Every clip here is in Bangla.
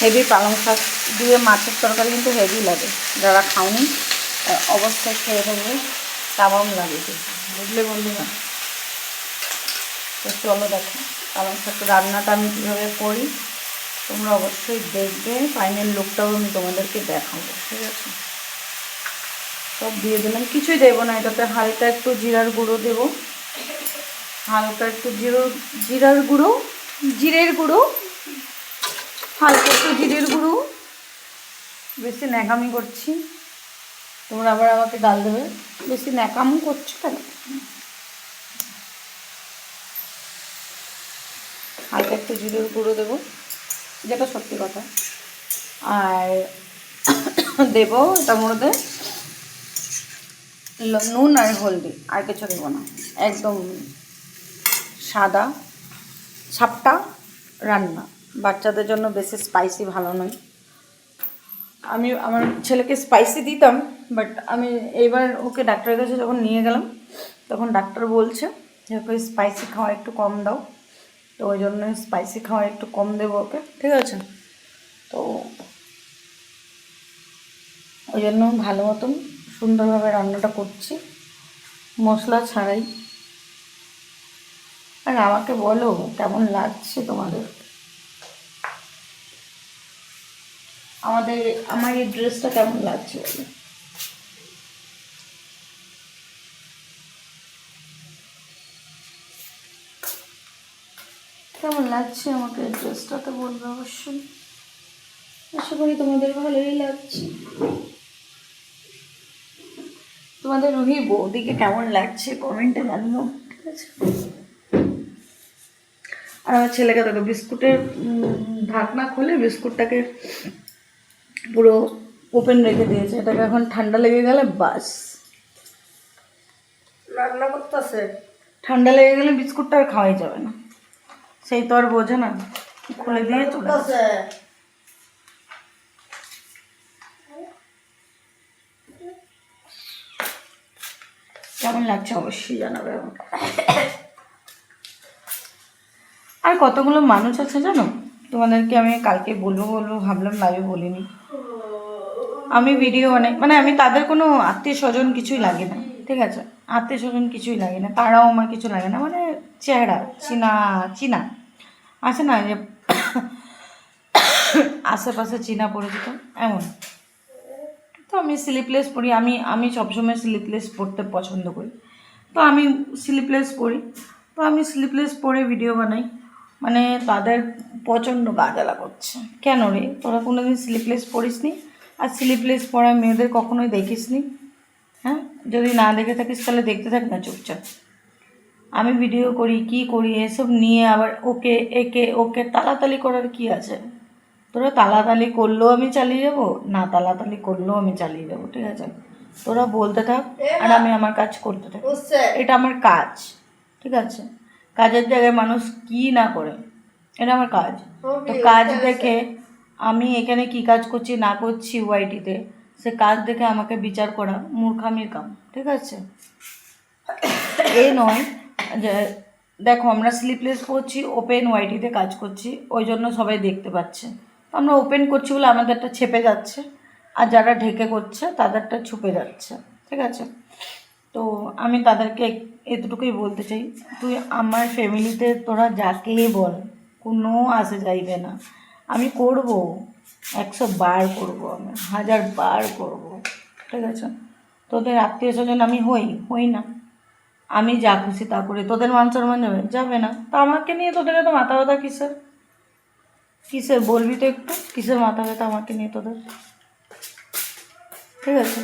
হেভি পালং শাক দিয়ে মাছের তরকারি কিন্তু হেভি লাগে। যারা খাওনি অবশ্যই খেয়ে দেবে কেমন লাগে। বুঝলে বন্ধুরা? তো চলো দেখো, পালং শাক রান্নাটা আমি কীভাবে করি। তোমরা অবশ্যই দেখবে ফাইনাল লুকটাও আমি তোমাদেরকে দেখাবো, ঠিক আছে? সব দিয়ে দিলাম, কিছুই দেবো না, এটাতে হালকা একটু জিরার গুঁড়ো দেবো। হালকা একটু জিরো, জিরার গুঁড়ো, জিরের গুঁড়ো হালকা একটু জিরের গুঁড়ো। বেশি ন্যাকামি করছি। তোমরা আবার আমাকে গাল দেবে। বেশি ন্যাকামো করছ কেন? হালকা একটু জিরের গুঁড়ো দেবো। যেটা সত্যি কথা। আর দেবো এটার মধ্যে নুন আর হলদি। আর কিছু দেবো না। একদম সাদা, সাপটা রান্না। বাচ্চাদের জন্য বেশি স্পাইসি ভালো নয়। আমি, আমার ছেলেকে স্পাইসি দিতাম বাট আমি এইবার ওকে ডাক্তারের কাছে যখন নিয়ে গেলাম, তখন ডাক্তার বলছে যে, ওকে স্পাইসি খাওয়া একটু কম দাও। তো ওই জন্য স্পাইসি খাওয়া একটু কম দেবো ওকে, ঠিক আছে? তো ওই জন্য ভালো মতন সুন্দরভাবে রান্নাটা করছি। মশলা ছাড়াই। আর আমাকে বলো, কেমন লাগছে তোমাদের? আমাদের, আমার এই ড্রেসটা কেমন লাগছে কেমন লাগছে আমাকে ড্রেসটা তো বলবে অবশ্যই? আশা করি তোমাদের ভালোই লাগছে। তোমাদের রুহি বৌদিকে কেমন লাগছে? কমেন্টে জানিও। ঠিক আছে? আর আমার ছেলেকে দেখো, বিস্কুটের ঢাকনা খুলে বিস্কুটটাকে পুরো ওপেন রেখে দিয়েছে। এটাকে এখন ঠান্ডা লেগে গেলে বাস। রান্না করতেছে? ঠান্ডা লেগে গেলে বিস্কুটটা আর খাওয়াই যাবে না। সেই তো আর বোঝে না খুলে দিয়ে চলে। কেমন লাগছে অবশ্যই জানাবে আমাকে। আর কতগুলো মানুষ আছে জানো? তোমাদেরকে আমি কালকে বলব বলব ভাবলাম লাইভে বলিনি। আমি ভিডিও বানাই। মানে আমি তাদের কোনো আত্মীয় স্বজন কিছুই লাগে না, ঠিক আছে? আত্মীয় স্বজন কিছুই লাগে না, তারাও আমার কিছু লাগে না মানে চেহারা, চিনা চিনা। আছে না যে আশেপাশে চিনা পরিচিত? এমন। তো আমি স্লিপলেস পরি আমি আমি সবসময় স্লিপলেস পরতে পছন্দ করি। তো আমি স্লিপলেস পরি তো আমি স্লিপলেস পরে ভিডিও বানাই। মানে তাদের প্রচণ্ড গা জ্বালা করছে। কেন রে? তোরা কোনো দিন স্লিপলেস পরিসনি আর স্লিপলেস পরা মেয়েদের কখনোই দেখিসনি হ্যাঁ? যদি না দেখে থাকিস তাহলে দেখতে থাক না চুপচাপ। আমি ভিডিও করি কি করি এসব নিয়ে আবার ওকে একে ওকে তালাতালি করার কি আছে? তোরা তালাতালি করলেও আমি চালিয়ে যাব না তালাতালি করলেও আমি চালিয়ে যাব ঠিক আছে? তোরা বলতে থাক আর আমি আমার কাজ করতে থাক। এটা আমার কাজ ঠিক আছে? কাজের জায়গায় মানুষ কি না করে এটা আমার কাজ। তো কাজ দেখে আমি এখানে কি কাজ করছি, না করছি ওয়াইটিতে সে কাজ দেখে আমাকে বিচার করা, মূর্খামির কাম, ঠিক আছে? এই নয় যে, দেখো, আমরা স্লিপলেস করছি ওপেন ওয়াইটিতে কাজ করছি, ওই জন্য সবাই দেখতে পাচ্ছে। আমরা ওপেন করছি বলে আমাদেরটা ছেপে যাচ্ছে, আর যারা ঢেকে করছে, তাদেরটা ছুপে যাচ্ছে, ঠিক আছে? তো আমি তাদেরকে এতটুকুই বলতে চাই, তুই আমার ফ্যামিলিতে তোরা যাকে বল, কোনো আসে যাইবে না। আমি করব, একশো বার করব আমি, হাজার বার করব, ঠিক আছে? তোদের আত্মীয় স্বজন আমি হই হই না। আমি যা খুশি তা করি, তোদের মান সম্মান যাবে যাবে না। তো আমাকে নিয়ে তোদের এত মাথা ব্যথা কিসের? কিসের বলবি তো একটু? কিসের মাথা ব্যথা আমাকে নিয়ে তোদের? ঠিক আছে?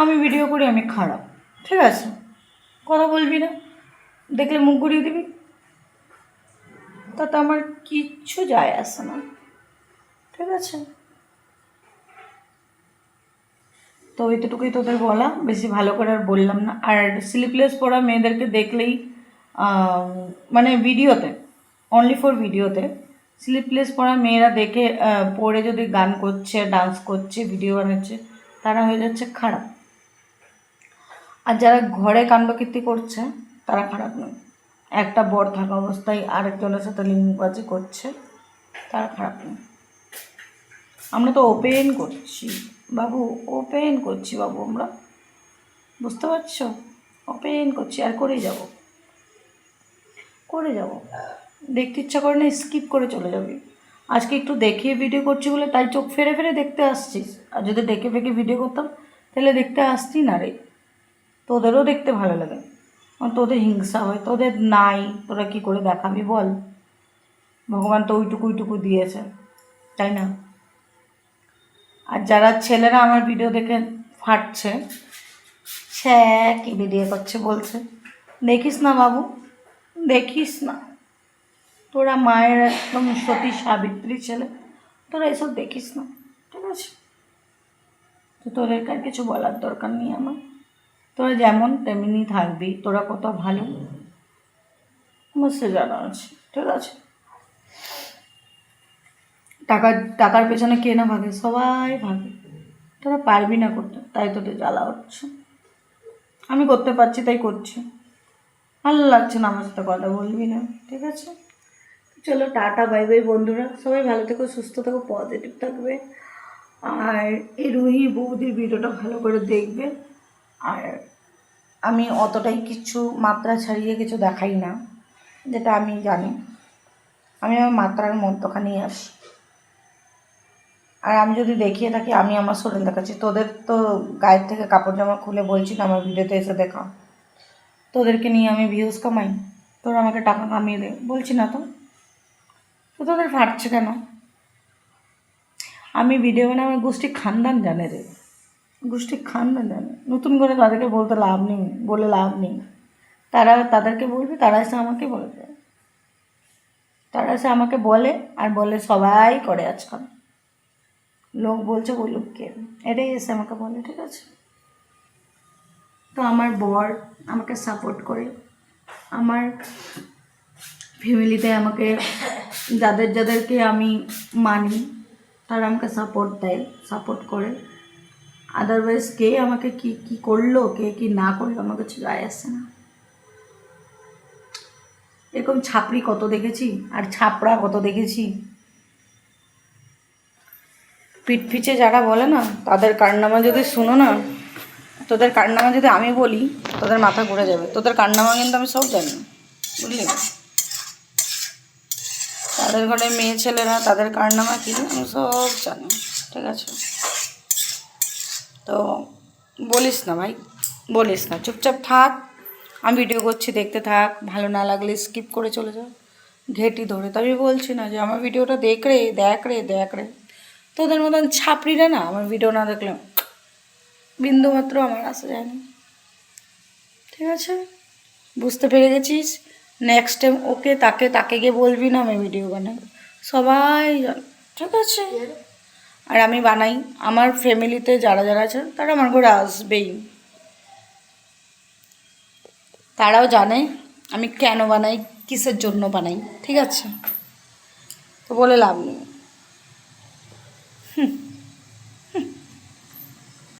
আমি ভিডিও করি, আমি খারাপ, ঠিক আছে? কথা বলবি না? দেখলে মুখ ঘুরিয়ে দিবি? তাতে আমার কিচ্ছু যায় আসে না। ঠিক আছে। তো এতটুকুই তোদের বলা বেশি ভালো করে আর বললাম না। আর স্লিপলেস পরা মেয়েদেরকে দেখলেই মানে ভিডিওতে অনলি ফর ভিডিওতে স্লিপলেস পরা মেয়েরা দেখে পরে যদি গান করছে ডান্স করছে ভিডিও বানাচ্ছে, তারা হয়ে যাচ্ছে খারাপ। আর যারা ঘরে কাণ্ডকীর্তি করছে, তারা খারাপ নয়। একটা বর থাকা অবস্থায় আরেকজনের সাথে লিঙ্গবাজি করছে, তারা খারাপ নয়। আমরা তো ওপেন করছি। বাবু ওপেন করছি বাবু আমরা। বুঝতে পারছ? ওপেন করছি, আর করেই যাব। করে যাব। দেখতে ইচ্ছা করে না স্কিপ করে চলে যাবি। আজকে একটু দেখিয়ে ভিডিও করছি বলে, তাই চোখ ফেরে ফেরে দেখতে আসছিস। আর যদি দেখে ফেকে ভিডিও করতাম, তাহলে দেখতে আসতি না রে। তোদেরও দেখতে ভালো লাগে। তোদের হিংসা হয়, তোদের নাই, তোরা কি করে দেখাবি বল? ভগবান তো ওইটুকু ওইটুকু দিয়েছে, তাই না? আর যারা ছেলেরা আমার ভিডিও দেখে ফাটছে, সে কি ভিডিও করছে বলছে? দেখিস না বাবু, দেখিস না। তোরা মায়ের একদম সতী সাবিত্রী ছেলে, তোরা এসব দেখিস না, ঠিক আছে? তো তোদের আর কিছু বলার দরকার নেই আমার। তোরা যেমন তেমনি থাকবি, তোরা কত ভালো। আমার সে জানা আছে, ঠিক আছে? টাকা টাকার পেছনে কে না ভাগে, সবাই ভাগে। তোরা পারবি না করতে, তাই তোদের জ্বালা হচ্ছে। আমি করতে পারছি, তাই করছি। ভালো লাগছে না আমার সাথে কথা বলবি না, ঠিক আছে? চলো, টাটা, বাই বাই, বন্ধুরা। সবাই ভালো থেকো, সুস্থ থেকো পজিটিভ থাকবে। আর এই রুহি বৌদির ভিডিওটা ভালো করে দেখবে। আর আমি অতটাই কিছু মাত্রা ছাড়িয়ে কিছু দেখাই না, যেটা আমি জানি। আমি আমার মাত্রার মধ্যখানেই আসি আর আমি যদি দেখিয়ে থাকি, আমি আমার শরীর দেখাচ্ছি তোদের তো গায়ের থেকে কাপড় জামা খুলে বলছি না, আমার ভিডিওতে এসে দেখা। তোদেরকে নিয়ে আমি ভিউজ কামাই। তোরা আমাকে টাকা কামিয়ে দে। বলছি না তো। তো তোদের ফাটছে কেন? আমি ভিডিও বানাই আমার গোষ্ঠী খানদান জানে রে। গোষ্ঠী খানদান জানে। নতুন করে তাদেরকে বলতে লাভ নেই, বলে লাভ নেই। তারা তাদেরকে বলবে, তারা এসে আমাকে বলবে। তারা এসে আমাকে বলে, আর বলে সবাই করে আজকাল। লোক বলছে বলুক কে এটাই এসে আমাকে বলে, ঠিক আছে? তো আমার বর আমাকে সাপোর্ট করে। আমার ফ্যামিলিতে আমাকে, যাদের যাদেরকে আমি মানি, তারা আমাকে সাপোর্ট দেয় সাপোর্ট করে। আদারওয়াইজ কে আমাকে কি কি করল, কে কি না করল, আমার কিছু যায় আসে না। এরকম ছাপড়ি কত দেখেছি, আর ছাপড়া কত দেখেছি। পিঠপিচে যারা বলে না, তাদের কারনামা যদি শুনো না, তোদের কারনামা যদি আমি বলি, তোদের মাথা ঘুরে যাবে। তোদের কারনামা কিন্তু আমি সব জানি, বুঝলি? তাদের ঘরে মেয়ে ছেলেরা, তাদের কারনামা কি আমি সব জানি, ঠিক আছে? তো বলিস না ভাই, বলিস না, চুপচাপ থাক, আমি ভিডিও করছি, দেখতে থাক, ভালো না লাগলে স্কিপ করে চলে যাও ঘেটি ধরে তো আমি বলছি না যে, আমার ভিডিওটা দেখ রে দেখ রে দেখ রে। তোদের মতন ছাপড়িরা না আমার ভিডিও না দেখলে বিন্দু মাত্র আমার আসা যায় না। ঠিক আছে? বুঝতে পেরে গেছিস? নেক্সট টাইম ওকে তাকে তাকে গিয়ে বলবি না আমি ভিডিও বানাই সবাই ঠিক আছে? আর আমি বানাই। আমার ফ্যামিলিতে যারা যারা আছে তারা আমার ঘরে আসবেই। তারাও জানে আমি কেন বানাই, কিসের জন্য বানাই, ঠিক আছে? তো বলে লাভ নেই। Hmm.